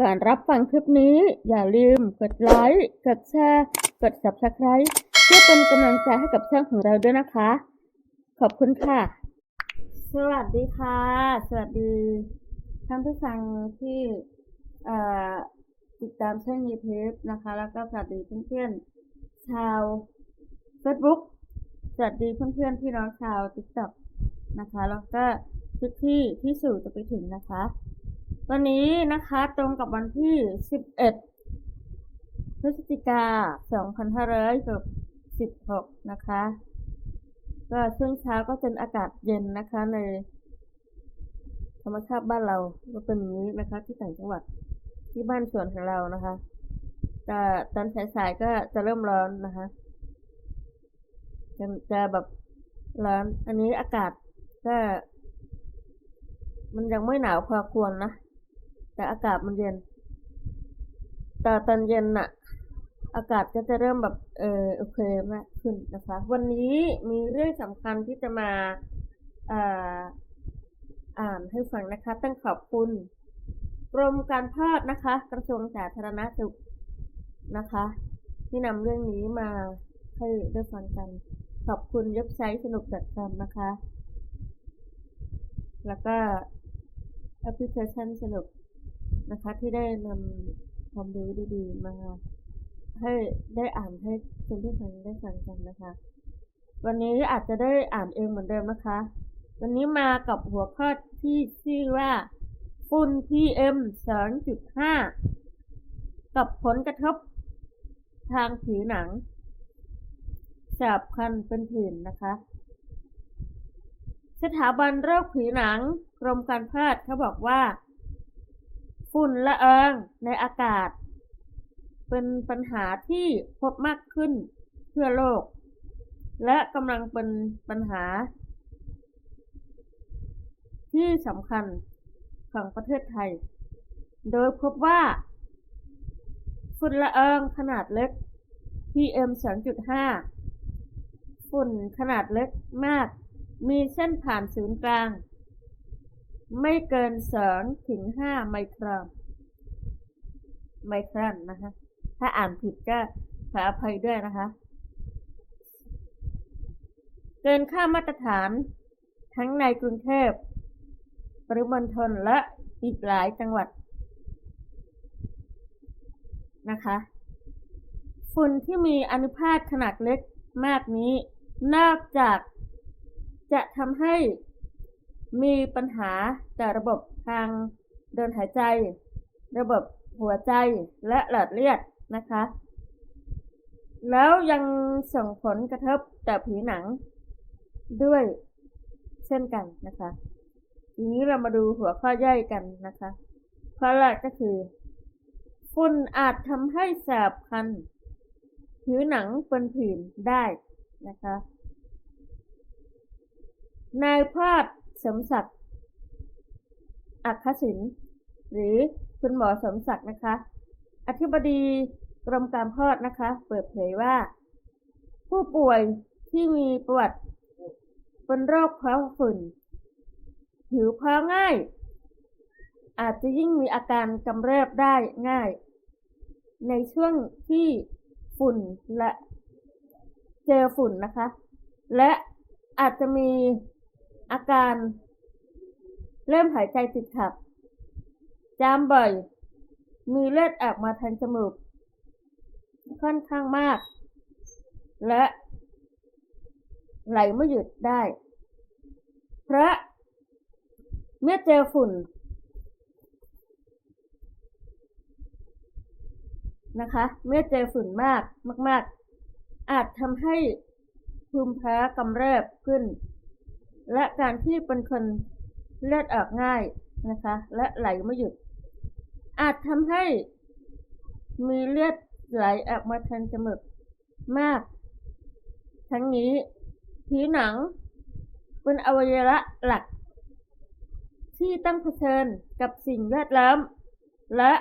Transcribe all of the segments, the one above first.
ก่อนรับฟังคลิปนี้อย่าลืมกดไลค์ กดแชร์ กด Subscribe เพื่อเป็นกำลังใจให้กับช่องของเราด้วยนะคะ ขอบคุณค่ะ สวัสดีค่ะ สวัสดีท่านผู้ฟังที่ติดตามช่อง YouTube นะคะ แล้วก็สวัสดีเพื่อนๆชาว Facebook สวัสดีเพื่อนๆพี่น้องชาว TikTok นะคะ แล้วก็ทุกที่ที่สู่จะไปถึงนะคะ วันนี้นะคะตรงกับวันที่ 11 พฤศจิกา 2516 นะคะ ก็ช่วงเช้าก็เป็นอากาศเย็นนะคะในธรรมชาติบ้านเราก็เป็นอย่างนี้นะคะ ที่ต่างจังหวัดที่บ้านสวนของเรานะคะแต่ตอนสายๆก็จะเริ่มร้อนนะคะจะจะแบบร้อน อันนี้อากาศก็ มันยังไม่หนาวพอควรนะ แต่อากาศมันเย็น แต่ตอนเย็นน่ะ อากาศก็จะเริ่มแบบ เออโอเคมากขึ้นนะคะ วันนี้มีเรื่องสำคัญที่จะมาอ่าอ่านให้ฟังนะคะ ต้องขอบคุณกรมการแพทย์นะคะ กระทรวงสาธารณสุขนะคะ ที่นำเรื่องนี้มาให้ได้ฟังกัน ขอบคุณเว็บไซต์สนุก .com นะคะ แล้วก็แอปพลิเคชันสนุก นะคะที่ได้นำความรู้ดีๆ มาให้ได้อ่านให้คุณผู้ฟังได้ฟังกันนะคะ วันนี้อาจจะได้อ่านเองเหมือนเดิมนะคะ วันนี้มากับหัวข้อที่ชื่อว่าฝุ่น PM 2.5 กับผลกระทบทางผิวหนังแสบคันเป็นผื่นนะคะ สถาบันโรคผิวหนังกรมการแพทย์เขาบอกว่า ฝุ่นละอองในอากาศ เป็นปัญหาที่พบมากขึ้นทั่วโลก และกำลังเป็นปัญหา ที่สำคัญของประเทศไทย โดยพบว่า ฝุ่นละอองขนาดเล็ก PM 2.5 ฝุ่นขนาดเล็กมาก มีเส้นผ่านศูนย์กลาง ไม่เกิน2ถึง5ไมครอน ไมครอนนะคะ ถ้าอ่านผิดก็ขออภัยด้วยนะคะ เกินค่ามาตรฐานทั้งในกรุงเทพปริมณฑลและอีกหลายจังหวัดนะคะ ฝุ่นที่มีอนุภาคขนาดเล็กมากนี้ นอกจากจะทำให้ มีปัญหาต่อระบบทางเดินหายใจ ระบบหัวใจและหลอดเลือดนะคะ แล้วยังส่งผลกระทบต่อผิวหนังด้วยเช่นกันนะคะ ทีนี้เรามาดูหัวข้อย่อยกันนะคะข้อแรกก็คือฝุ่นอาจทำให้แสบคัน ผิวหนังเป็นผื่นได้นะคะนายแพทย์ สมศักดิ์อัคศินหรือคุณหมอสมศักดิ์นะคะ อธิบดีกรมการแพทย์นะคะ เปิดเผยว่า ผู้ป่วยที่มีประวัติเป็นโรคเพราะฝุ่นผิวแพ้ง่าย อาจจะยิ่งมีอาการกำเริบได้ง่าย ในช่วงที่ฝุ่นและเจอฝุ่นนะคะ และอาจจะมี อาการ เริ่มหายใจติดขัด จามบ่อย มีเลือดออกมาทางจมูก ค่อนข้างมาก และ ไหลไม่หยุดได้ เพราะเมื่อเจอฝุ่น นะคะ เมื่อเจอฝุ่นมากมาก ๆ อาจทำให้ภูมิแพ้กำเริบขึ้น และการที่เป็นคนเลือดออกง่ายนะคะ และไหลไม่หยุด อาจทำให้มีเลือดไหลออกมาทางจมูกมาก ทั้งนี้ผิวหนังเป็นอวัยวะหลัก ที่ต้องเผชิญกับสิ่งแวดล้อมและ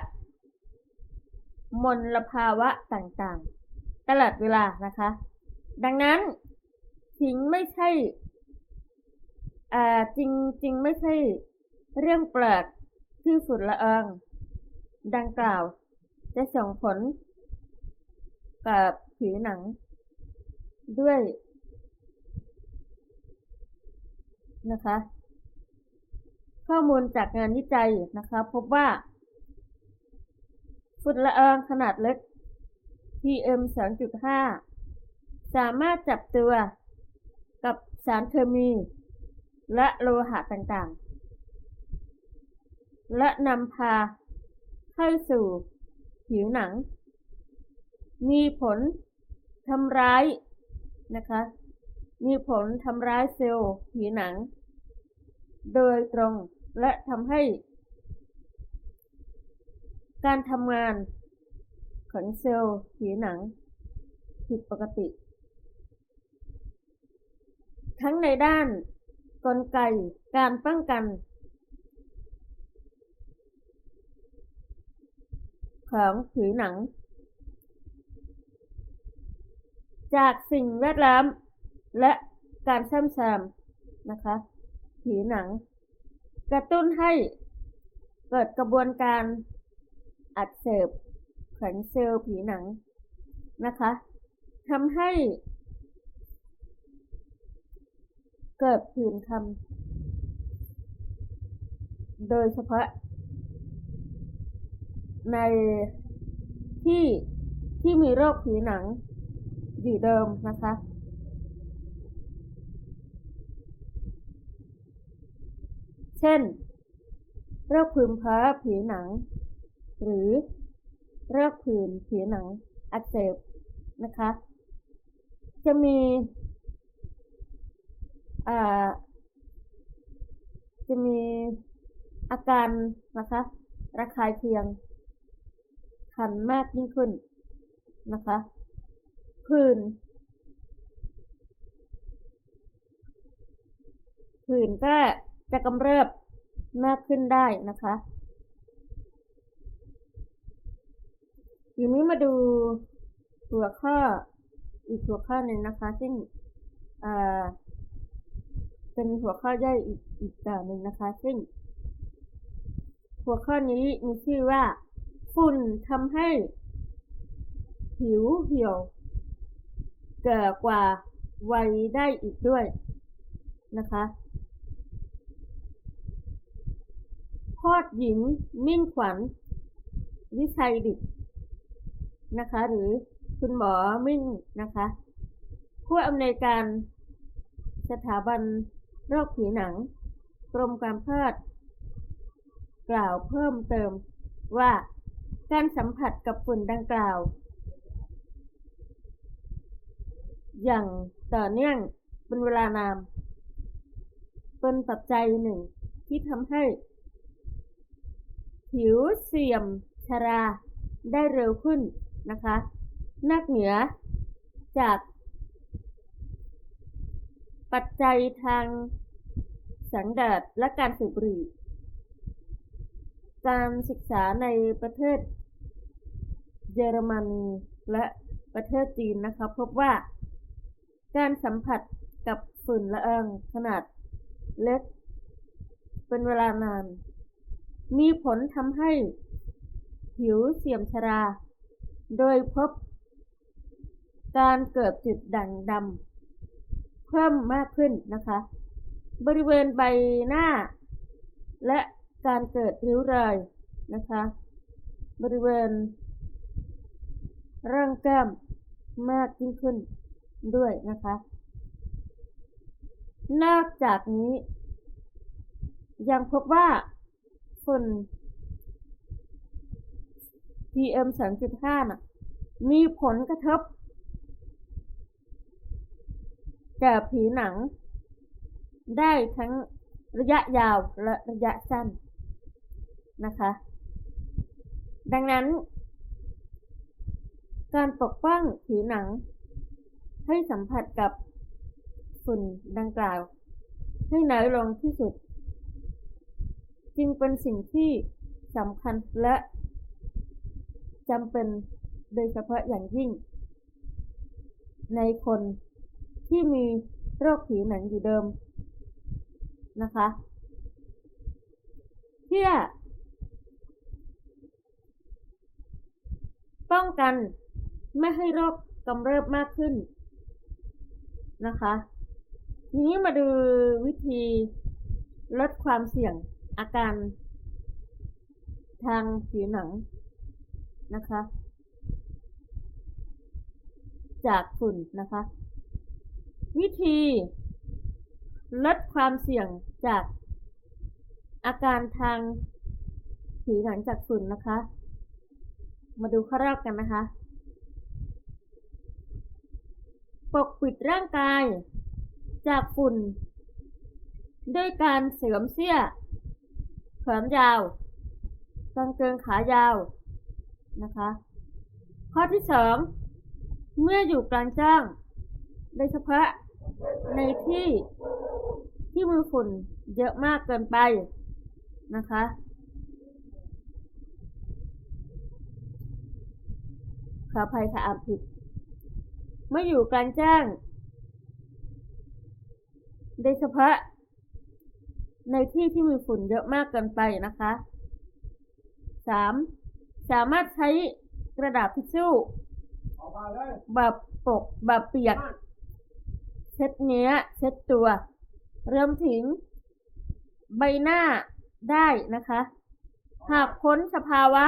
มลภาวะต่างๆ ตลอดเวลานะคะ ดังนั้นถึงไม่ใช่ อ่าจริงจริงไม่ใช่เรื่องแปลกที่ฝุ่นละอองดังกล่าว จะส่งผล กับผิวหนัง ด้วย นะคะ ข้อมูลจากงานวิจัยนะคะ พบว่า ฝุ่นละอองขนาดเล็ก PM 2.5 สามารถจับตัวกับสารเคมี และโลหะต่างๆ และนำพาเข้าสู่ผิวหนัง มีผลทำร้ายนะคะ มีผลทำร้ายเซลล์ผิวหนัง โดยตรงและทำให้ การทำงานของเซลล์ผิวหนัง ผิดปกติ ทั้งในด้าน กลไกการป้องกัน ของผิวหนัง จากสิ่งแวดล้อมและการซ่อมแซมนะคะผิวหนัง กระตุ้นให้เกิดกระบวนการอักเสบของเซลล์ผิวหนังนะคะทำให้ เกิดผื่นคันโดยเฉพาะ ในที่ที่มีโรคผิวหนังอยู่เดิมนะคะเช่น โรคผื่นแพ้ผิวหนัง หรือโรคผื่นผิวหนังอักเสบนะคะ จะมี จะมีอาการนะคะ ระคายเคืองคันมากยิ่งขึ้นนะคะผื่นผื่นก็จะกำเริบมากขึ้นได้นะคะทีนี้มาดูหัวข้ออีกหัวข้อหนึ่งนะคะ ซึ่งอ่า เป็นหัวข้อย่อยอีกอีกต่อหนึ่งนะคะ ซึ่ง หัวข้อนี้มีชื่อว่า ฝุ่นทำให้ ผิวเหี่ยวแก่กว่าวัยได้อีกด้วยนะคะพอดหญิงมิ่งขวัญ วิชัยดิตนะคะ หรือคุณหมอมิ่งนะคะ ผู้อำนวยการสถาบัน โรคผิวหนัง กรมการแพทย์กล่าวเพิ่มเติมว่าการสัมผัสกับฝุ่นดังกล่าว อย่างต่อเนื่องเป็นเวลานานเป็นปัจจัยหนึ่งที่ทำให้ ผิวเสื่อมชราได้เร็วขึ้นนะคะ นอกเหนือจาก ปัจจัยทางสังกัดและการสูบบุหรี่ การศึกษาในประเทศเยอรมนีและประเทศจีนนะคะพบว่า การสัมผัสกับฝุ่นละอองขนาดเล็ก เป็นเวลานาน มีผลทำให้ผิวเสื่อมชรา โดยพบ การเกิดจุดด่างดำ พิ่มมากขึ้นนะคะ บริเวณใบหน้า และการเกิดริ้วรอยนะคะ บริเวณ ร่างแก้มมากยิ่งขึ้นด้วยนะคะ นอกจากนี้ ยังพบว่าฝุ่น PM 2.5น่ะมีผลกระทบ แก่ผิวหนัง ได้ทั้งระยะยาวและระยะสั้นนะคะ ดังนั้น การปกป้องผิวหนัง ให้สัมผัสกับฝุ่นดังกล่าว ให้น้อยลงที่สุด จึงเป็นสิ่งที่สำคัญและจำเป็นโดยเฉพาะอย่างยิ่ง ในคน ที่มีโรคผิวหนังอยู่เดิมนะคะเพื่อป้องกันไม่ให้โรคกำเริบมากขึ้นนะคะ ทีนี้มาดูวิธีลดความเสี่ยงอาการทางผิวหนังนะคะ จากฝุ่นนะคะ วิธีลดความเสี่ยงจากอาการทางผิวหนังจากฝุ่นนะคะ มาดูข้อแรกกันนะคะ ปกปิดร่างกายจากฝุ่น ด้วยการเสวมเสื้อแขนยาวกางเกงขายาวนะคะ ข้อที่สองเมื่ออยู่กลางแจ้งโดยเฉพาะ ในที่ที่มีฝุ่นเยอะมากเกินไปนะคะ ขออภัยค่ะอ่านผิด เมื่ออยู่กลางแจ้งโดยเฉพาะในที่ที่มีฝุ่นเยอะมากเกินไปนะคะสามสามารถใช้กระดาษทิชชู่แบบปกแบบเปียก เช็ดเนื้อ เช็ดตัวรวมถึงใบหน้าได้นะคะ หากพ้นสภาวะ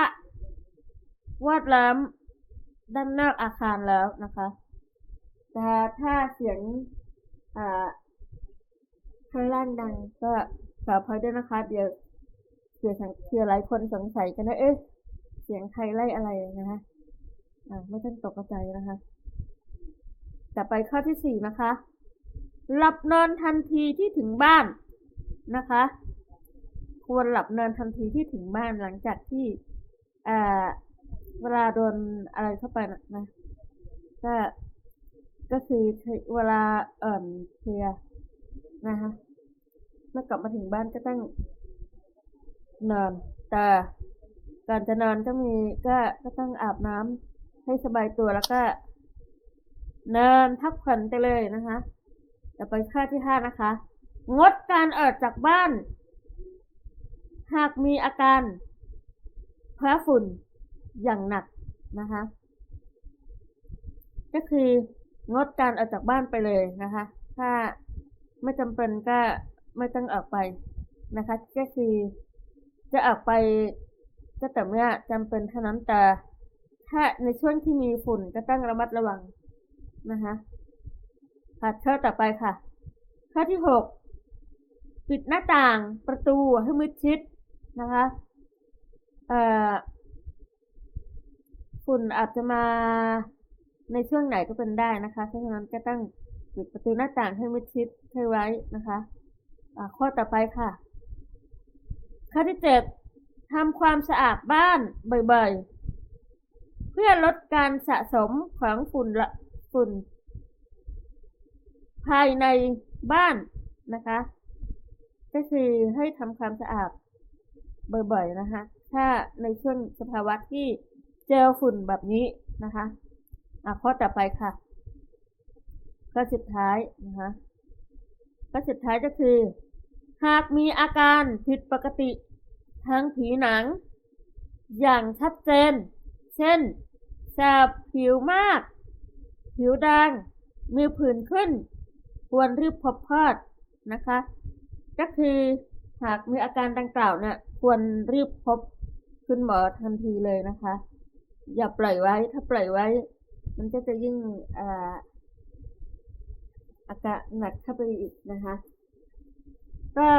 วาดล้อมด้านนอกอาคารแล้วนะคะ แต่ถ้าเสียงอ่าข้างล่างดังก็ขออภัยด้วยนะคะ เดี๋ยวเผื่อสังเผื่อหลายคนสงสัยกันนะเอ๊ะเสียงใครไล่อะไรนะคะอ่าไม่ต้องตกใจนะคะ ต่อไปข้อที่สี่นะคะ หลับนอนทันทีที่ถึงบ้านนะคะ ควรหลับนอนทันทีที่ถึงบ้านหลังจากที่อ่าเวลาโดนอะไรเข้าไปนะก็ก็คือเวลาเอ่อเพลียนะคะเมื่อกลับมาถึงบ้านก็ต้องนอน แต่ก่อนจะนอนก็มีก็ก็ต้องอาบน้ำให้สบายตัวแล้วก็นอนพักผ่อนไปเลยนะคะ ต่อไปข้อที่ห้านะคะ งดการออกจากบ้าน หากมีอาการแพ้ฝุ่นอย่างหนักนะคะ ก็คืองดการออกจากบ้านไปเลยนะคะ ถ้าไม่จำเป็นก็ไม่ต้องออกไปนะคะ ก็คือจะออกไปก็แต่เมื่อจำเป็นเท่านั้นแต่ถ้าในช่วงที่มีฝุ่นก็ต้องระมัดระวังนะคะ ค่ะข้อต่อไปค่ะ ข้อที่หกปิดหน้าต่างประตูให้มิดชิดนะคะเอ่อฝุ่นอาจจะมาในช่วงไหนก็เป็นได้นะคะเพราะฉะนั้นก็ต้องปิดประตูหน้าต่างให้มิดชิดให้ไว้นะคะข้อต่อไปค่ะ ข้อที่เจ็ดทำความสะอาดบ้านบ่อยๆ เพื่อลดการสะสมของฝุ่นละฝุ่น ภายในบ้านนะคะ ก็คือให้ทำความสะอาดบ่อยๆนะคะ ถ้าในช่วงสภาวะที่เจอฝุ่นแบบนี้นะคะอะข้อต่อไปค่ะข้อสุดท้ายนะคะข้อสุดท้ายก็คือ หากมีอาการผิดปกติทางผิวหนัง อย่างชัดเจน เช่นแสบผิวมาก ผิวแดงมีผื่นขึ้น ควรรีบพบแพทย์นะคะ ก็คือหากมีอาการดังกล่าวเนี่ยควรรีบพบคุณหมอทันทีเลยนะคะ อย่าปล่อยไว้ถ้าปล่อยไว้ มันก็จะยิ่งอาอาการหนักเข้าไปอีกนะคะ ก็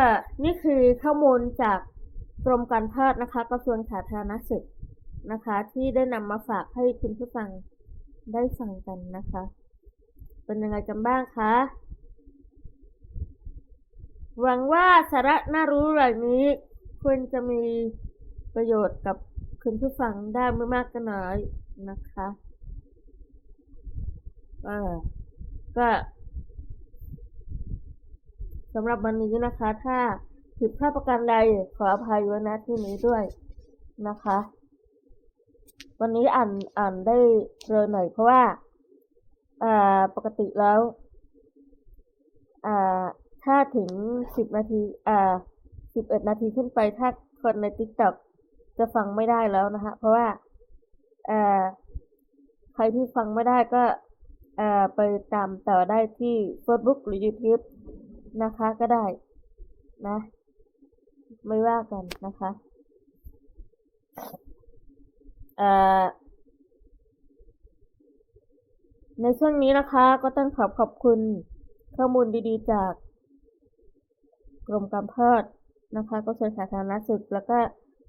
นี่คือข้อมูลจากกรมการแพทย์นะคะกระทรวงสาธารณสุขนะคะ ที่ได้นำมาฝากให้คุณผู้ฟังได้ฟังกันนะคะ เป็นยังไงกันบ้างคะ หวังว่าสาระน่ารู้เหล่านี้ควรจะมีประโยชน์กับคุณผู้ฟังได้ไม่มากก็น้อยนะคะเออก็สำหรับวันนี้นะคะ ถ้าผิดพลาดประการใดขออภัยไว้ณที่นี้ด้วยนะคะ วันนี้อ่านอ่านได้เร็วหน่อยเพราะว่า อ่าปกติแล้ว อ่า ถ้าถึงสิบนาทีอ่าสิบเอ็ดนาทีขึ้นไปถ้าคนในติ๊กต็อกจะฟังไม่ได้แล้วนะคะเพราะว่าอ่ารที่ฟังไม่ได้ก็เอ่อไปตามต่อได้ที่ Facebook หรือ YouTube นะคะก็ได้นะ ไม่ว่ากันนะคะเอ่อในช่วงนี้นะคะก็ต้องขอบขอบคุณข้อมูลดีๆจาก กรมการแพทย์นะคะกระทรวงสาธารณสุข แล้วก็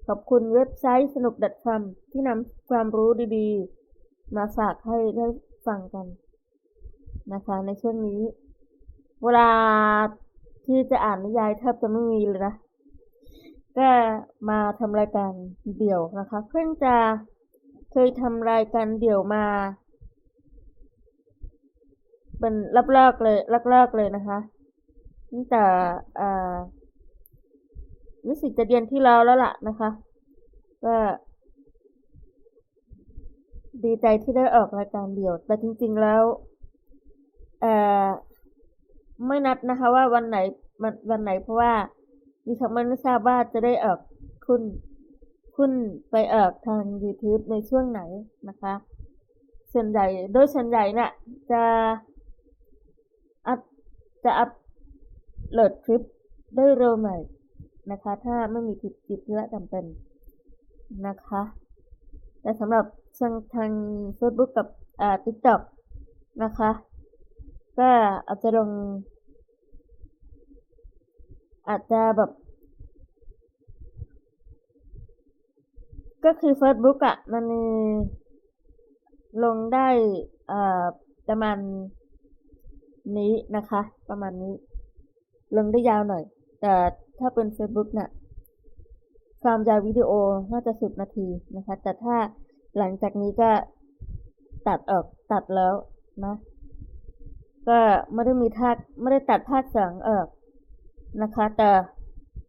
ขอบคุณเว็บไซต์สนุกดัดคำที่นำความรู้ดีๆ มาฝากให้ได้ฟังกันนะคะในช่วงนี้ เวลาที่จะอ่านนิยายแทบจะไม่มีเลยนะก็มาทำรายการเดี่ยวนะคะ เพิ่งจะเคยทำรายการเดี่ยวมา เป็นรับเลิกเลยรับเลิกเลยนะคะ ตั้งแต่อารู้สึกจะเดือนที่แล้วแล้วล่ะนะคะก็ดีใจที่ได้ออกรายการเดี่ยว แต่จริง ๆแล้วเอ่อไม่นัดนะคะ ว่าวันไหนวันวันไหนเพราะว่าดิฉันไม่ทราบว่าจะได้ออกคุณคุณไปออกทาง YouTube ในช่วงไหนนะคะ ส่วนใหญ่โดยส่วนใหญ่เนี่ยจะอัพจะอัพ โหลดคลิปได้เร็วหน่อยนะคะ ถ้าไม่มีติดติดธุระจำเป็นนะคะ แต่สำหรับทางทาง Facebook กับอ่า TikTok นะคะ ก็อาจจะลง อาจจะแบบ ก็คือ Facebook อะมันลงได้อ่าประมาณนี้นะคะ ประมาณนี้ ลงได้ยาวหน่อย แต่ถ้าเป็น Facebook เนะ่ะความยาววิดีโอน่าจะสิบนาทีนะคะ แต่ถ้าหลังจากนี้ก็ตัดออกตัดแล้วนะ ก็ไม่ได้มีทากไม่ได้ตัดภาคเสียงออกนะคะ แต่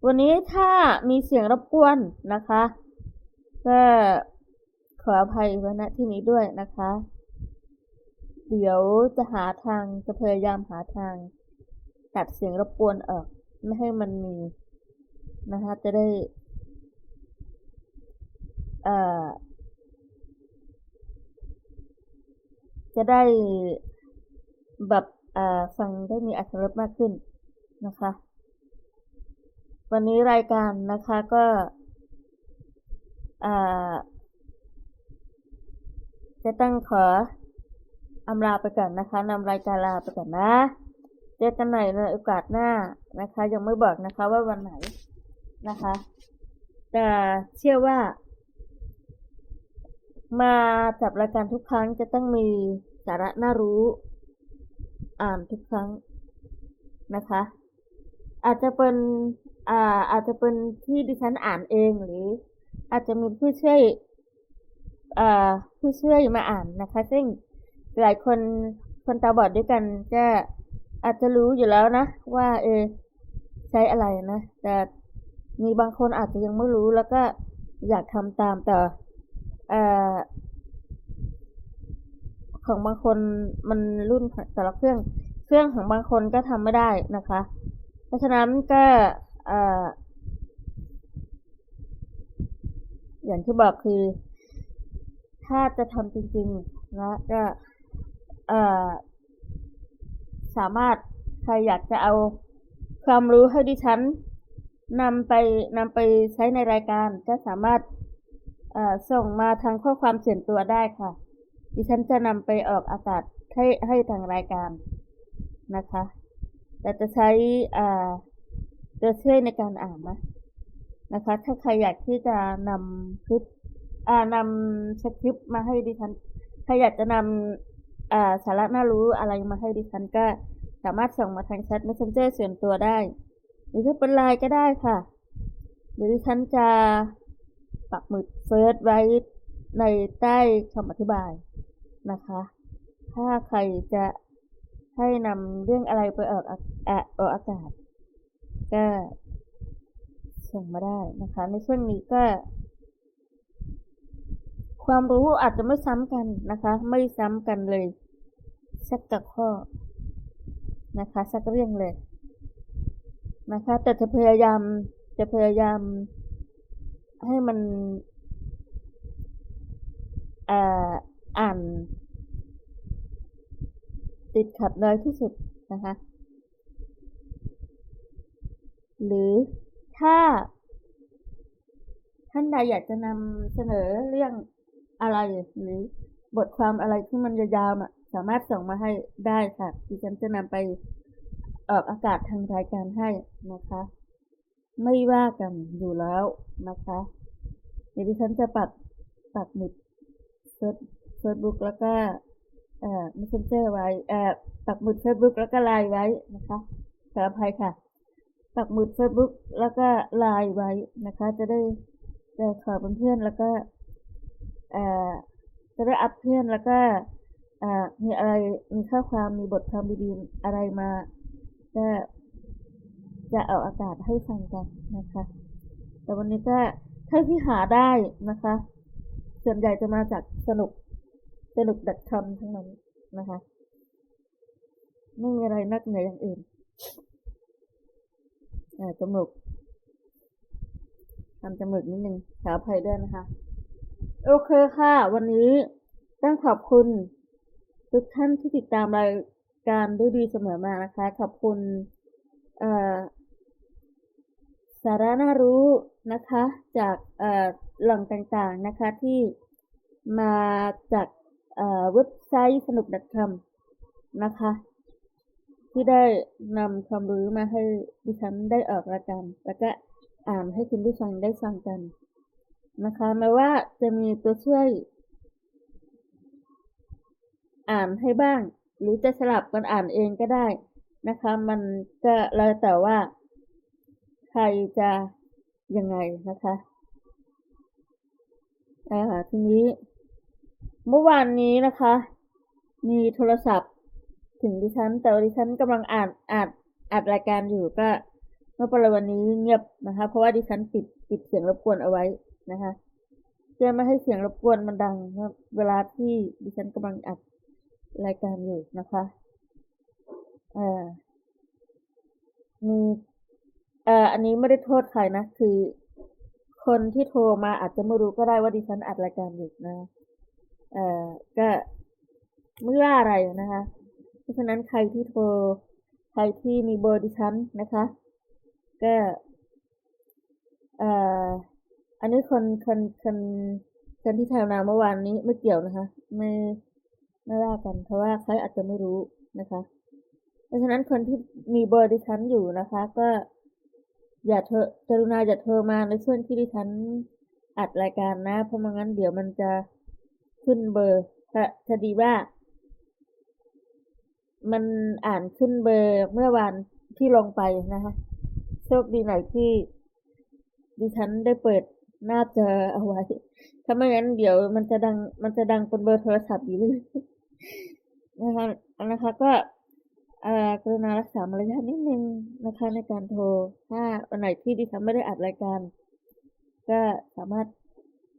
วันนี้ถ้ามีเสียงรบกวนนะคะ ก็ขออภัยไว้ณที่นี้ด้วยนะคะ เดี๋ยวจะหาทางจะพยายามหาทาง ตัดเสียงรบกวนออกไม่ให้มันมีนะคะจะได้เอ่อจะได้แบบอ่าฟังได้มีอรรรสมากขึ้นนะคะ วันนี้รายการนะคะก็จะตั้งขออำลาไปก่อนนะคะนำรายการลาไปก่อนนะ เจอกันใหม่ในโอกาสหน้านะคะ ยังไม่บอกนะคะว่าวันไหนนะคะ แต่เชื่อว่า มาจับรายการทุกครั้งจะต้องมีสาระน่ารู้ อ่านทุกครั้งนะคะ อาจจะเป็นอ่าอาจจะเป็นที่ดิฉันอ่านเองหรือ อาจจะมีผู้ช่วยอ่าผู้ช่วยมาอ่านนะคะ ซึ่งหลายคนคนตาบอดด้วยกันจะ อาจจะรู้อยู่แล้วนะ ว่า เออใช้อะไรนะ แต่มีบางคนอาจจะยังไม่รู้แล้วก็อยากทำตามแต่อของบางคนมันรุ่นแต่ละเครื่องเครื่องของบางคนก็ทำไม่ได้นะคะ เพราะฉะนั้นก็ออย่างที่บอกคือ ถ้าจะทำจริงๆนะก็ สามารถใครอยากจะเอาความรู้ให้ดิฉันนำไปนำไปใช้ในรายการก็สามารถส่งมาทางข้อความเส่วนตัวได้ค่ะ ดิฉันจะนำไปออกอากาศให้ให้ทางรายการนะคะ แต่จะใช้จะช่วยในการอ่านนะนะคะ ถ้าใครอยากที่จะนำคลิปนำสคริปต์มาให้ดิฉันใครอยากจะนำ สาระน่ารู้อะไรมาให้ดิฉันก็สามารถส่งมาทางแชท messenger ส่วนตัวได้ หรือถ้าเป็นไลน์ก็ได้ค่ะหรือดิฉันจะปักหมุดเฟิร์สไว้ในใต้คำอธิบายนะคะ ถ้าใครจะให้นำเรื่องอะไรไปออกออกอากาศ ก็ส่งมาได้นะคะ ในช่วงนี้ก็ ความรู้อาจจะไม่ซ้ำกันนะคะ ไม่ซ้ำกันเลย สักกับข้อนะคะ สักเรื่องเลยนะคะ แต่จะพยายามจะพยายามให้มันอ่าน ติดขัดน้อยที่สุดนะคะ หรือถ้า ท่านใดอยากจะนำเสนอเรื่องอะไรหรือบทความอะไรที่มันยาวๆน่ะ สามารถส่งมาให้ได้ค่ะดิฉันจะนำไปออกอากาศทางรายการให้นะคะ ไม่ว่ากันอยู่แล้วนะคะเดี๋ยวดิฉันจะปักปักหมุดเฟซเฟซบุ๊กแล้วก็เอ่อ messenger ไว้เอ่อปักหมุดเฟซบุ๊กแล้วก็ไลน์ไว้นะคะขออภัยค่ะ ปักหมุดเฟซบุ๊กแล้วก็ไลน์ไว้นะคะ จะได้จะขอเพื่อนแล้วก็เอ่อจะได้อัพเพื่อนแล้วก็ มีอะไรมีข้อความมีบทความดีๆอะไรมา ก็จะเอาอากาศให้ฟังกันนะคะ แต่วันนี้ก็เท่าที่หาได้นะคะ ส่วนใหญ่จะมาจากสนุกสนุกดัดคำทั้งนั้นนะคะ ไม่มีอะไรนักเหนืออย่างอื่นอ่าจมูกทำจมูกนิดนึงขออภัยด้วยนะคะ โอเคค่ะ วันนี้ต้องขอบคุณ ทุกท่านที่ติดตามรายการด้วยดีเสมอมานะคะ ขอบคุณสาระน่ารู้นะคะ จากเอ่อแหล่งต่างๆนะคะที่มาจากเว็บไซต์สนุกดัคมนะคะ ที่ได้นำความรู้มาให้ดิฉันได้ออกรายการแล้วก็อ่านให้คุณผู้ฟังได้ฟังกันนะคะแม้ว่าจะมีตัวช่วย อ่านให้บ้าง หรือจะสลับกันอ่านเองก็ได้นะคะ มันก็แล้วแต่ว่า ใครจะยังไงนะคะอ่าทีนี้ เมื่อวานนี้นะคะ มีโทรศัพท์ ถึงดิฉัน แต่ดิฉันกำลังอ่านอ่านอัดรายการอยู่ก็เมื่อประวันนี้เงียบนะคะ เพราะว่าดิฉันปิดปิดเสียงรบกวนเอาไว้นะคะเพื่อไม่ให้เสียงรบกวนมันดังเวลาที่ดิฉันกำลังอัด รายการอยู่นะคะเอ่อมีเอ่ออันนี้ไม่ได้โทษใครนะ คือคนที่โทรมาอาจจะไม่รู้ก็ได้ว่าดิฉันอัดรายการอยู่นะ เอ่อก็ไม่ว่าอะไรนะคะ เพราะฉะนั้นใครที่โทร ใครที่มีเบอร์ดิฉันนะคะ ก็เอ่ออันนี้คนคนคนคนที่แถวนาเมื่อวานนี้ไม่เกี่ยวนะคะ ไม่ ไม่ว่ากัน เพราะว่าเขาอาจจะไม่รู้นะคะ เพราะฉะนั้นคนที่มีเบอร์ดิฉันอยู่นะคะ ก็ อย่าโทรกรุณาอย่าโทรมาในช่วงที่ดิฉันอัดรายการนะ เพราะไม่งั้นเดี๋ยวมันจะขึ้นเบอร์ถ้าถ้าดีว่า มันอ่านขึ้นเบอร์เมื่อวานที่ลงไปนะคะ โชคดีหน่อยที่ดิฉันได้เปิด น้าจอเอาไว้ ถ้าไม่งั้นเดี๋ยวมันจะดัง มันจะดังเป็นเบอร์โทรศัพท์อยู่เลยนะคะนะคะก็อ่อกรุณารักษามารยาทนิดนึงนะคะในการโทร ถ้าวันไหนที่ดิฉันไม่ได้อัดรายการ ก็สามารถ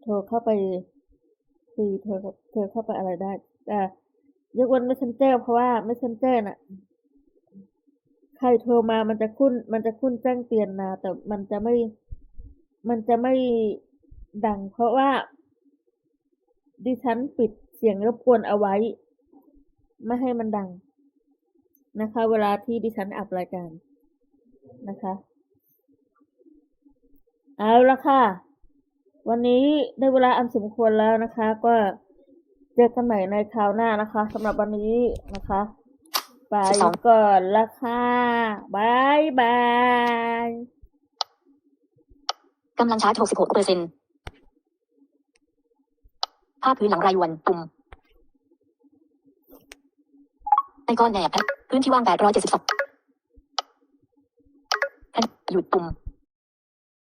โทรเข้าไปคุยโทรโทรเข้าไปอะไรได้แต่ยกเว้น messenger เพราะว่า messenger น่ะ ใครโทรมามันจะขึ้น มันจะขึ้นแจ้งเตือนมาแต่มันจะไม่ มันจะไม่ดังเพราะว่า ดิฉันปิดเสียงรบกวนเอาไว้ ไม่ให้มันดังนะคะ เวลาที่ดิฉันอัดรายการนะคะ เอาละค่ะ วันนี้ได้เวลาอันสมควรแล้วนะคะ ก็เจอกันใหม่ในคราวหน้านะคะสำหรับวันนี้นะคะไปก่อนละค่ะบายบาย กำลังชาร์จ 66เปอร์เซ็นต์ภาพพื้นหลังรายวันปุ่มไอคอนแหนบพื้นที่ว่าง872หยุดปุ่ม